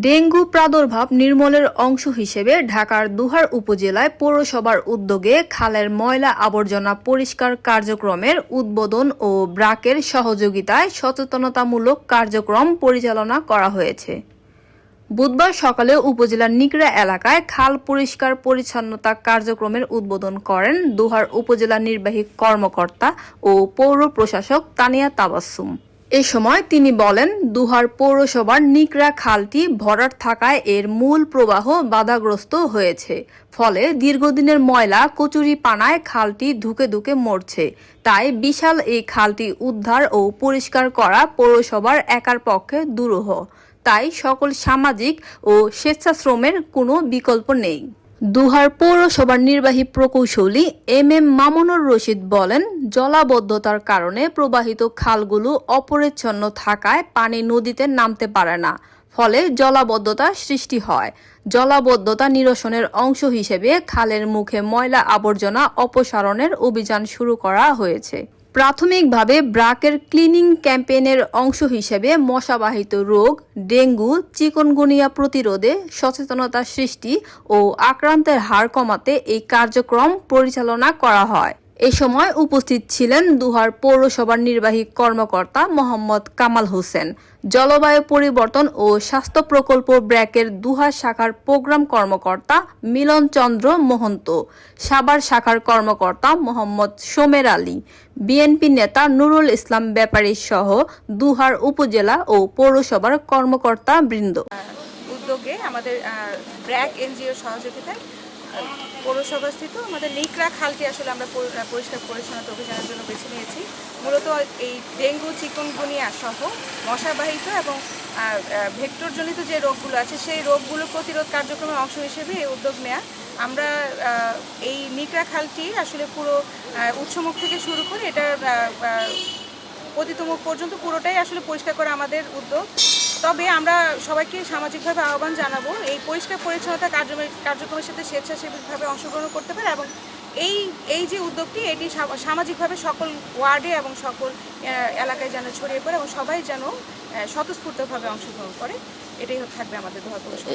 Dengue প্রাদুর্ভাব নির্মূলের অংশ হিসেবে ঢাকার দুহার উপজেলায় পৌরসভার উদ্যোগে খালের ময়লা আবর্জনা পরিষ্কার কার্যক্রমের উদ্বোধন ও ব্রাকের সহযোগিতায় সচেতনতামূলক কার্যক্রম পরিচালনা করা হয়েছে। বুধবার সকালে উপজেলার নিকড়া এলাকায় খাল পরিষ্কার পরিচ্ছন্নতা কার্যক্রমের উদ্বোধন করেন দুহার উপজেলা নির্বাহী কর্মকর্তা ও পৌর প্রশাসক তানিয়া তাবাসসুম। এ সময় তিনি বলেন, দুহার পৌরসভার নিকড়া খালটি ভরাট থাকায় এর মূল প্রবাহ বাধাগ্রস্ত হয়েছে। ফলে দীর্ঘদিনের ময়লা কচুরি পানায় খালটি ধুকে ধুকে মরছে। তাই বিশাল এই খালটি উদ্ধার ও পরিষ্কার করা পৌরসভার একার পক্ষে দুরূহ। তাই সকল সামাজিক ও স্বেচ্ছাশ্রমের কোনো বিকল্প নেই। দুহার পৌরসভার নির্বাহী প্রকৌশলী এম এম মামুনুর রশিদ বলেন, জলাবদ্ধতার কারণে প্রবাহিত খালগুলো অপরিচ্ছন্ন থাকায় পানি নদীতে নামতে পারে না, ফলে জলাবদ্ধতা সৃষ্টি হয়। জলাবদ্ধতা নিরসনের অংশ হিসেবে খালের মুখে ময়লা আবর্জনা অপসারণের অভিযান শুরু করা হয়েছে। প্রাথমিকভাবে ব্রাকের ক্লিনিং ক্যাম্পেইনের অংশ হিসেবে মশাবাহিত রোগ, ডেঙ্গু, চিকনগুনিয়া প্রতিরোধে সচেতনতা সৃষ্টি ও আক্রান্তের হার কমাতে এই কার্যক্রম পরিচালনা করা হয়। এ সময় উপস্থিত ছিলেন দুহার পৌরসভার নির্বাহী কর্মকর্তা মোহাম্মদ কামাল হোসেন। জলবায়ু পরিবর্তন ও স্বাস্থ্য প্রকল্প ব্র্যাকের দুহার শাখার প্রোগ্রাম কর্মকর্তা মিলন চন্দ্র মোহন্ত সাবার শাখার কর্মকর্তা মোহাম্মদ সোমের আলী, বিএনপি নেতা নুরুল ইসলাম ব্যাপারী সহ দুহার উপজেলা ও পৌরসভার কর্মকর্তা বৃন্দ উদ্যোগে আমাদের ব্র্যাক এনজিওর সহযোগিতায় পৌরসভাস্থিত, আমাদের নিকরা খালটি আসলে আমরা পরিষ্কার পরিচ্ছন্নতা অভিযানের জন্য বেছে নিয়েছি। মূলত এই ডেঙ্গু, চিকনগুনিয়া সহ মশাবাহিত এবং ভেক্টরজনিত যে রোগগুলো আছে, সেই রোগগুলো প্রতিরোধ কার্যক্রমের অংশ হিসেবে এই উদ্যোগ নেওয়া আমরা এই নিকরা খালটি আসলে পুরো উৎসমুখ থেকে শুরু করে এটা পতিতমুখ পর্যন্ত পুরোটাই আসলে পরিষ্কার করা আমাদের উদ্যোগ। তবে আমরা সবাইকে সামাজিকভাবে আহ্বান জানাব, এই পরিষ্কার পরিচ্ছন্নতা কার্যক্রমের সাথে স্বেচ্ছাসেবীভাবে অংশগ্রহণ করতে পারে এবং এই এই যে উদ্যোগটি, এটি সামাজিকভাবে সকল ওয়ার্ডে এবং সকল এলাকায় যেন ছড়িয়ে পড়ে এবং সবাই যেন স্বতঃস্ফূর্তভাবে অংশগ্রহণ করে, এটাই থাকবে আমাদের পৌরসভা